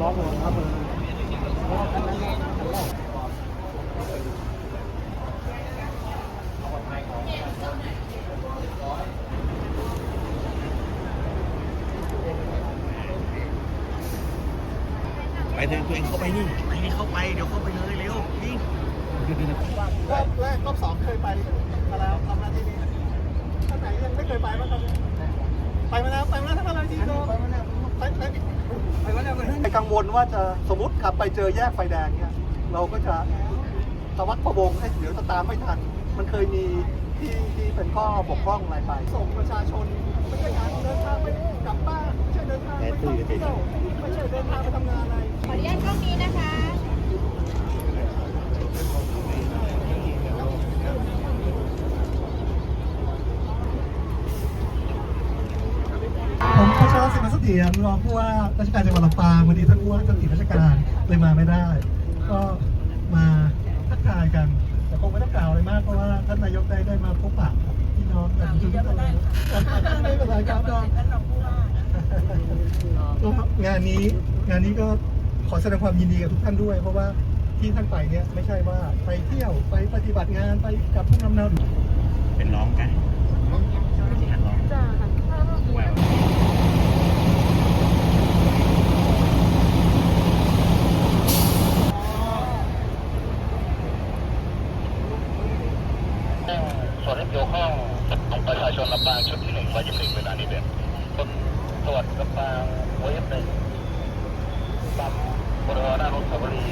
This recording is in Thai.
ร้องเลยครับไปเดินตัวเองเข้าไปนี่ไปนี่เข้าไปเดี๋ยวเข้าไปเลยเร็วนี่รอบแรกรอบสองเคยไปมาแล้วทำหน้าที่นี้ท่านไหนยังไม่เคยไปบ้างครับไปมาแล้วไปมาแล้วท่านอะไรจีโไปมาแล้ว ไปกังวลว่าจะสมมติขับไปเจอแยกไฟแดงเนี่ยเราก็จะตะวัดพระวงให้เดี๋ยวจะตามไม่ทัน มันเคยมีที่ที่เป็นข้อบกพร่องอะไรไป ส่งประชาชนไม่ใช่การเดินทางไปกลับบ้านไม่ใช่เดินทางไปท่องเที่ยวไม่ใช่เดินทางไปทำงานอะไรขออนุญาตกล้องนี้นะคะ ผมพัชรศิลป์ เสียรรองผู้ว่าราชการจังหวัดลำปางวันนี้ท่านผู้ว่าท่านติดราชการเลยมาไม่ได้ ก็มาทักทายกัน แต่คงไม่ต้องกล่าวอะไรมากเพราะว่าท่านนายกได้ได้มาพบปะกับพี่น้องกันทุกท่านเลยไม่เป็นไรครับก็งานนี้งานนี้ก็ขอแสดงความยินดีกับทุกท่านด้วย เพราะว่าที่ท่านไปเนี่ยไม่ใช่ว่าไปเที่ยวไปปฏิบัติงานไปกับผู้นำเนาเป็นน้องกันที่หันน้อง จ้า แหวว ส่วนที่เกี่ยวข้องกับประชาชนลำปางชุดที่หนึ่งร้อยยี่สิบหนึ่งเวลานี้เป็นคนตรวจลำปางเวฟหนึ่งตามบริเวณหน้ารถสวรี